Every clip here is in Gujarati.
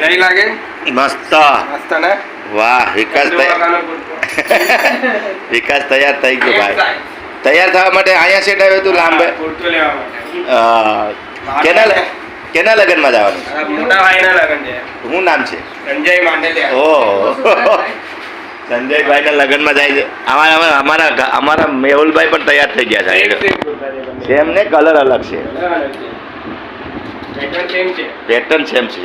નહીં લાગે? મસ્ત. મસ્ત ને? વાહ વિકાસ વિકાસ તૈયાર થઈ ગયો ભાઈ. તૈયાર થવા માટે અહીંયા સેટ આવ્યો તું લાંબે? કેના કેના લગ્નમાં જવાનું? મોટા ભાઈના લગન છે. શું નામ છે? સંજય માંડલિયા ઓહો સંજયભાઈના લગ્નમાં જાય છે. અમારા અમારા અમારા મેહુલભાઈ પણ તૈયાર થઈ ગયા છે same કુર્તા છે બંને. સેમ ને કલર અલગ છે. પેટર્ન. Pattern છે. પેટર્ન સેમ છે.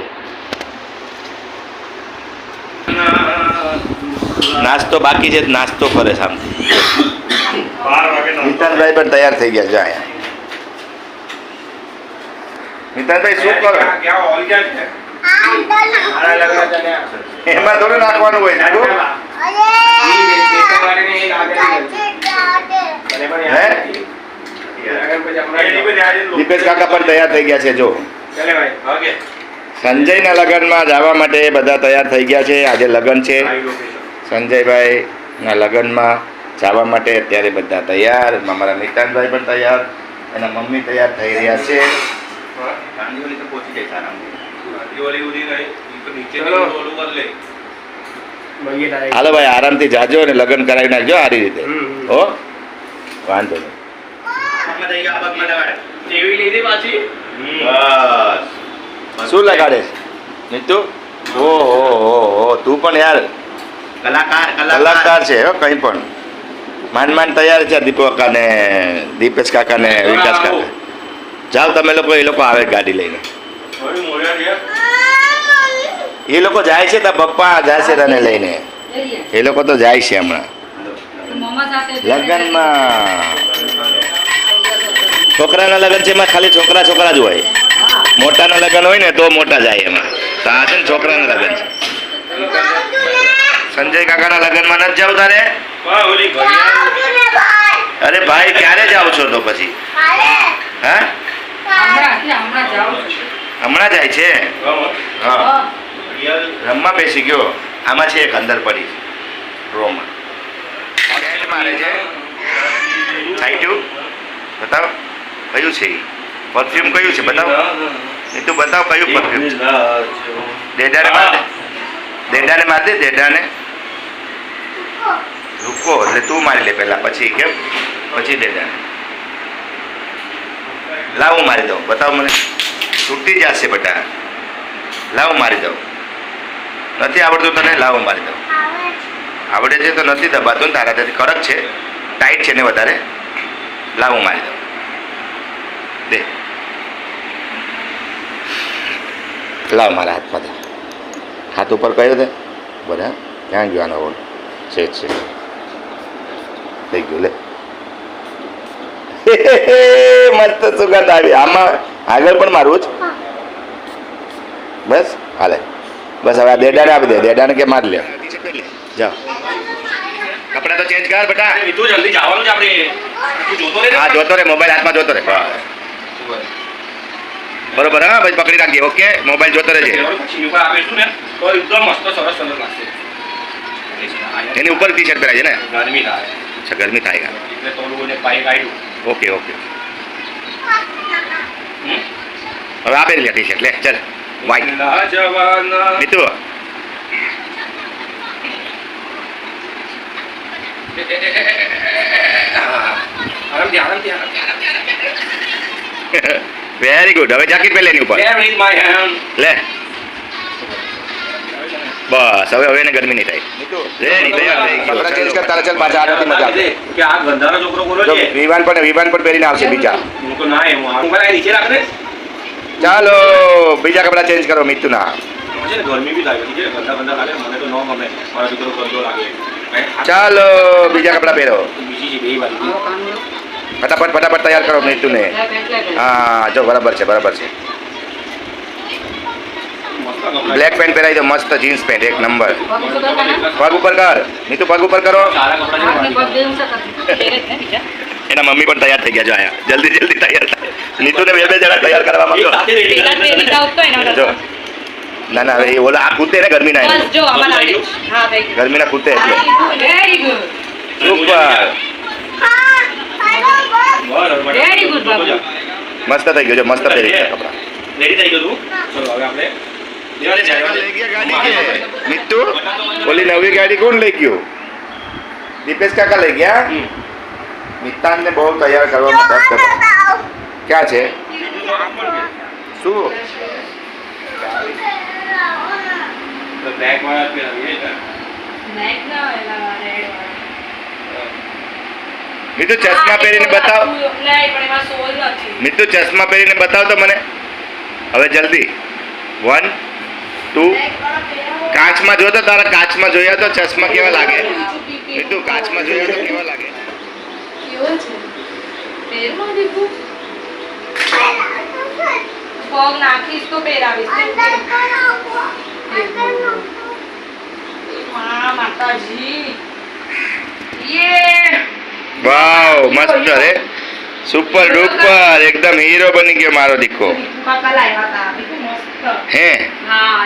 નાસ્તો બાકી છે નાસ્તો કરે સામે મિતાનભાઈ પણ તૈયાર થઈ ગયા છે અહીંયા. મિતાનભાઈ શું કરો. એમાં થોડું નાખવાનું હોય દીપેશ કાકા પણ તૈયાર થઈ ગયા છે જો. ચાલે ભાઈ ઓકે સંજયના લગ્નમાં જવા માટે બધા તૈયાર થઈ ગયા છે. આજે લગ્ન છે. સંજયભાઈના લગ્નમાં જવા માટે અત્યારે બધા તૈયાર અમારા નિતાનભાઈ પણ તૈયાર એના મમ્મી તૈયાર થઈ રહ્યા છે. હાલો ભાઈ આરામથી જાજો અને લગ્ન કરાવી નાખજો સારી રીતે. હો? વાંધો નહીં. લીધી પાછી. બસ. શું લગાડે નીતુ ઓ હો હો હો તું પણ યાર કલાકાર કલાકાર. છે હો કંઈ પણ. માન માન તૈયાર છે દીપક કાકા ને દીપેશ કાકા ને વિકાસ કાકા જાઓ તમે લોકો એ લોકો આવે ગાડી લઈને. એ લોકો જાય છે તા પપ્પા જાય છે તને લઈને. એ લોકો તો જાય છે હમણાં. લગ્નમાં. છોકરાના લગ્ન છે એમાં ખાલી છોકરા છોકરા જ હોય. મોટાના લગ્ન હોય ને તો મોટા જાય એમાં. તો આ છે ને છોકરાના લગ્ન. છે સંજય કાકાના લગ્નમાં નથી જાવ તારે. અરે ભાઈ, ક્યારે જાવ છો તો પછી? હમણાં જાય છે? હા. રમવા બેસી ગયો. આમાં છે એક અંદર પડી. રોમાં. મારે છે. બતાવ. કયું છે પરફ્યુમ કયું છે? બતાવ. એ તું બતાવો કયું પરફ્યુમ? છે. દેડાને માર દે દેડાને માર દે દેડાને. રૂકો એટલે તું મારી લે પહેલા પછી કેમ? પછી દેડાને. લાવ હું મારી દઉં. બતાવો મને. તૂટી જશે બટા. લાવ મારી દઉં. નથી આવડતું તને? લાવ મારી દઉં. આવડે છે તો નથી દબાતું. ને તારાથી કડક છે. ટાઈટ છે ને વધારે. લાવ મારી દઉં. લાવ મારા હાથમાં હાથ ઉપર કર્યો તે બધા? ક્યાં ગયો આનો ઓલ છે છે. થઈ ગયું લે. મસ્ત સુગંધ આવી. આમાં આગળ પણ મારવું જ બસ? હાલે. બસ હવે આ દેડાને આપી દે. દેડાને કે માર લે. જાઓ. કપડા તો ચેન્જ કર બેટા. તું જલ્દી જવાનું છે આપણે. જોતો રહે હા જોતો રે. મોબાઈલ હાથમાં જોતો રે. બરોબર હા ભાઈ પકડી રાખજે ઓકે? મોબાઈલ જોતો રહેજે. એની ઉપર ટી શર્ટ પહેરાય છે ને? ગરમી થાય. અચ્છા ગરમી થાય ઓકે ઓકે. હવે આપે લે ટી શર્ટ લે ચાલ. વાઈટ ના આરામથી મિત્રો. આરામથી, આરામથી, આરામથી. વેરી ગુડ હવે જાકીટ પહેલે એની ઉપર Bear with my hand. લે બસ હવે હવે એને ગરમી નહીં થાય રેડી તૈયાર થઈ ગયો કપડાં ચેન્જ કર તારા ચાલ પાછા આરતી મજા આવશે કે આ ગંધારો છોકરો બોલો જો છે વિવાન પણ વિવાન પણ પહેરીને આવશે બીજા હું તો ના હું આ મોબાઈલ નીચે રાખ દે ચાલો બીજા કપડાં ચેન્જ કરો મિતુના છે ને ગરમી બી લાગે છે ગંદા ગંદા લાગે મને તો ન ગમે મારા દીકરો ગંદો લાગે ચાલો બીજા કપડાં પહેરો બીજી છે બે બાજુ ફટાફટ ફટાફટ તૈયાર કરો મિતુને હા જો બરાબર છે બરાબર છે. બ્લેક પેન્ટ પહેરાવી દો મસ્ત જીન્સ પેન્ટ એક નંબર પગ ઉપર કર. નીતુ પગ ઉપર કરો. એના મમ્મી પણ તૈયાર થઈ ગયા જો આયા જલ્દી જલ્દી તૈયાર થાય. નીતુને બે બે જણા તૈયાર કરવા માંગો. જો. ના ના એ ઓલા આ કૂદે ને ગરમી ના ગરમી ના કૂદે એટલે. સુપર મસ્ત થઈ ગયો મસ્ત પહેરી ગયા કપડા. રેડી થઈ ગયું ચલો હવે આપણે મિત્તુ ઓલી નવી ગાડી કોણ લઈ ગયું? દીપેશ કાકા લઈ ગયા? હમ. બહુ તૈયાર કરવામાં ક્યાં છે? શું? વાળા વાળા. મિત્તુ ચશ્મા પહેરીને બતાવ. મિત્તુ ચશ્મા પહેરીને બતાવ તો મને હવે જલ્દી વન ટુ. કાચમાં જોયો તો તારા કાચમાં જોયા તો ચશ્મા કેવા લાગે પીપી. કાચમાં જોયા તો કેવા લાગે? પગ નાખીશ તો પહેરાવીશ માતાજી યે વાવ મસ્ત રે. સુપર ડુપર એકદમ હીરો બની ગયો મારો દીકો દીકુ કાકા લાવ્યા હતા દીકુ મસ્ત. હે? હા.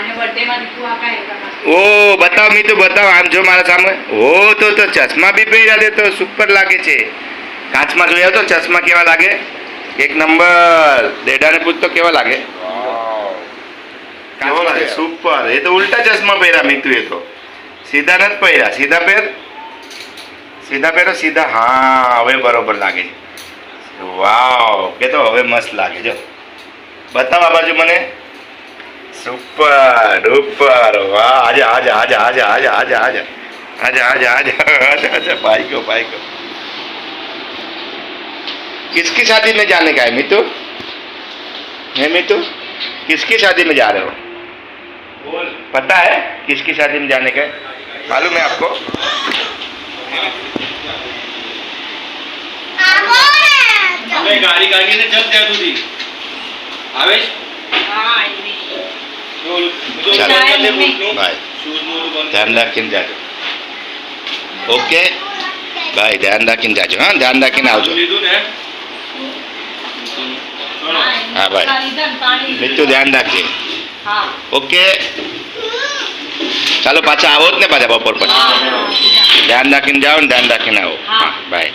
ઓ બતાવ મીતુ બતાવ. આમ જો મારા સામે. ઓ તો તો ચશ્મા બી પહેર્યા દે તો સુપર લાગે છે. કાચમાં જોયા તો ચશ્મા કેવા લાગે? એક નંબર. દેડાને પૂછ તો કેવા લાગે? લાગે સુપર એ તો ઉલટા ચશ્મા પહેર્યા મીતુ એ તો. સીધા નથી પહેર્યા. સીધા પહેર. સીધા પહેરો સીધા હા હવે બરોબર લાગે છે વાવ કે તો હવે મસ્ત લાગે જો બતાવ આ બાજુ મને સુપર ડુપર વાહ આજા આજા આજા આજા આજા આજા આજા आजा आजा आजा आजा आजा भाई को भाई को किसकी शादी में जाने का है मितु है मितु किसकी शादी में जा रहे हो બોલ. पता है किसकी शादी में जाने का है मालूम है आपको હવે ગાડી કાઢીને જલ ત્યાં સુધી. આવે ધ્યાન રાખીને જાજો. ઓકે? બાય ધ્યાન રાખીને જાજો હા ધ્યાન રાખીને આવજો. હા, ભાઈ. મિત્તુ ધ્યાન રાખજે. ઓકે? ચાલો પાછા આવો જ ને પાછા બપોર પછી. ધ્યાન રાખીને જાઓ ને ધ્યાન રાખીને આવો. હા. હા બાય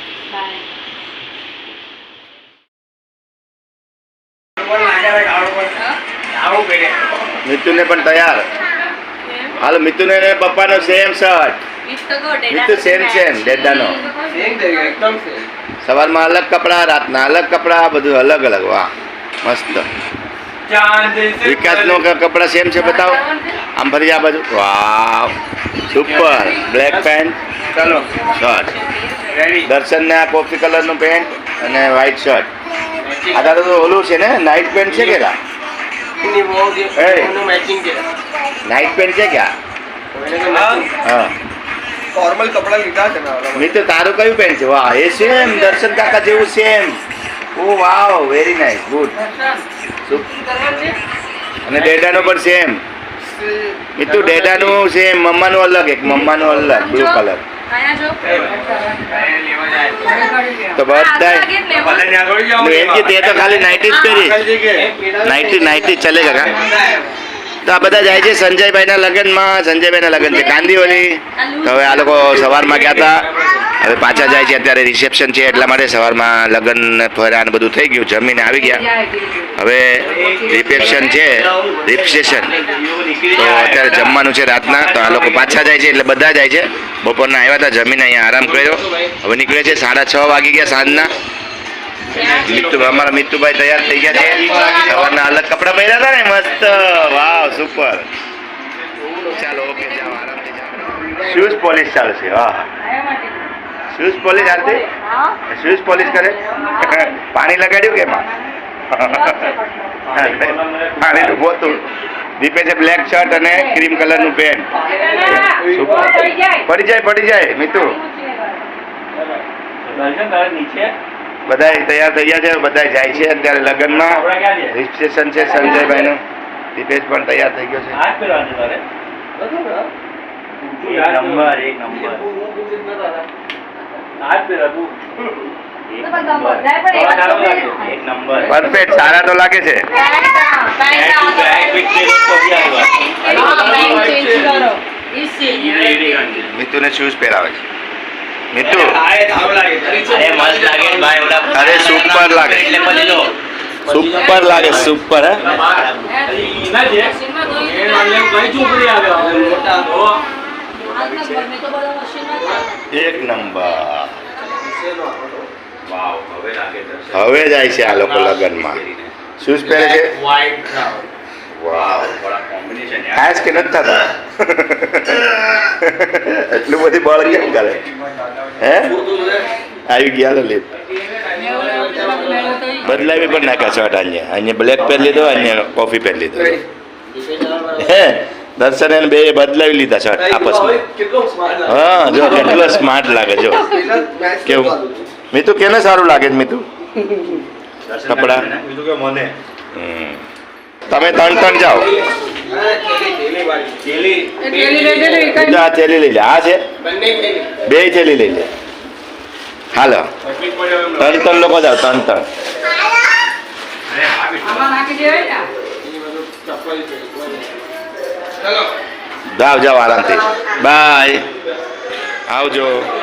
બાય મિતુને પણ તૈયાર. હાલો મિતુને ને પપ્પાનો same shirt Mitu same same ડેડાનો. સવારમાં અલગ કપડાં રાતના અલગ કપડાં બધું અલગ અલગ. વાહ મસ્ત. વિકાસનો ક- કપડાં સેમ છે બતાવો. આમ ફરી આ બાજુ. વાવ સુપર બ્લેક પેન્ટ ચાલો. શર્ટ દર્શનને આ કોફી કલરનું પેન્ટ અને વ્હાઈટ શર્ટ આ તો ઓલું છે ને નાઇટ પેન્ટ છે કે નાઇટ પેન્ટ છે ક્યાં હા ફોર્મલ કપડા લીધા છે મેં મિત્ર તારું કયું પેન્ટ છે વાહ એ સેમ દર્શન કાકા જેવું same oh wow very nice good અને ડેડાનો પણ સેમ મિતુ ડેડાનું સેમ મમ્માનું અલગ એક મમ્માનું અલગ બ્લુ કલર તો બધા કે તે તો ખાલી નાઇટી જ કરી. નાઇટી નાઇટી ચલેગા ચાલે કાકા. તો આ બધા જાય છે સંજયભાઈના લગ્નમાં. સંજયભાઈના લગ્ન છે કાંદીઓની હવે આ લોકો સવારમાં ગયા હતા. હવે પાછા જાય છે અત્યારે રિસેપ્શન છે એટલા માટે સવારમાં લગ્ન ફર્યા બધું થઈ ગયું. જમીને આવી ગયા. હવે રિસેપ્શન છે રિસેપ્શન તો અત્યારે જમવાનું છે રાતના. તો આ લોકો પાછા જાય છે એટલે બધા જાય છે. બપોરના આવ્યા હતા, જમીને અહીંયા આરામ કર્યો. હવે નીકળે છે સાડા છ વાગી ગયા સાંજના. મિત્તુ અમારા મિત્રુભાઈ તૈયાર થઈ ગયા છે સવારના અલગ કપડાં પહેર્યા હતા ને મસ્ત વાવ સુપર ચાલો ઓકે જાઓ આરામથી જાઓ શૂઝ પોલિશ ચાલશે વાહ શૂઝ પોલિશ હાલતી શૂઝ પોલિશ કરે પાણી લગાડ્યું કે એમાં પાણી તો ગોતું દીપે છે બ્લેક શર્ટ અને ક્રીમ કલરનું પેન્ટ પડી જાય પડી જાય મિત્રુ નીચે બધા તૈયાર થઈ ગયા છે બધા જાય છે અત્યારે લગ્નમાં. ક્યાં છે સંજયભાઈ નું દીપેશ પણ તૈયાર થઈ ગયો છે. પરફેક્ટ સારા તો લાગે છે. મિતુને શૂઝ પહેરાવે છે. મિતુ અરે મસ્ત લાગે ભાઈ ઓલા અરે super લાગે. એટલે પછી જો સુપર લાગે સુપર હે એના છે મશીનમાં ધોઈ એ મારે કઈ ચોપડી આવે હવે મોટા તો આજના ઘરને તો બધા મશીનમાં થાય. એક નંબર વાવ હવે લાગે દર્શન હવે જાય છે આ લોકો લગ્નમાં શૂઝ પહેરે છે વ્હાઈટ વાવ વાળા કોમ્બિનેશન ખાસ કે નથી થતા એટલું બધી બળ કેમ કરે? હે? આવી ગયા લે. બદલાવી પણ નાખ્યા શર્ટ અહીંયા અહીંયા બ્લેક પહેરી લીધો અહીંયા કોફી પહેરી લીધો. હે? દર્શન એને બે બદલાવી લીધા શર્ટ આપસમાં હા જો કેટલો સ્માર્ટ લાગે જો. કેવું? મીતુ કેને સારું લાગે છે મીતુ? કપડા? મને. હમ. તમે ત્રણ ત્રણ જાઓ. આ થેલી આ છે? બે થેલી લઈ લે. હાલો. ત્રણ ત્રણ લોકો જાઓ, ત્રણ ત્રણ. જાઓ જાઓ આરામથી. બાય. આવજો.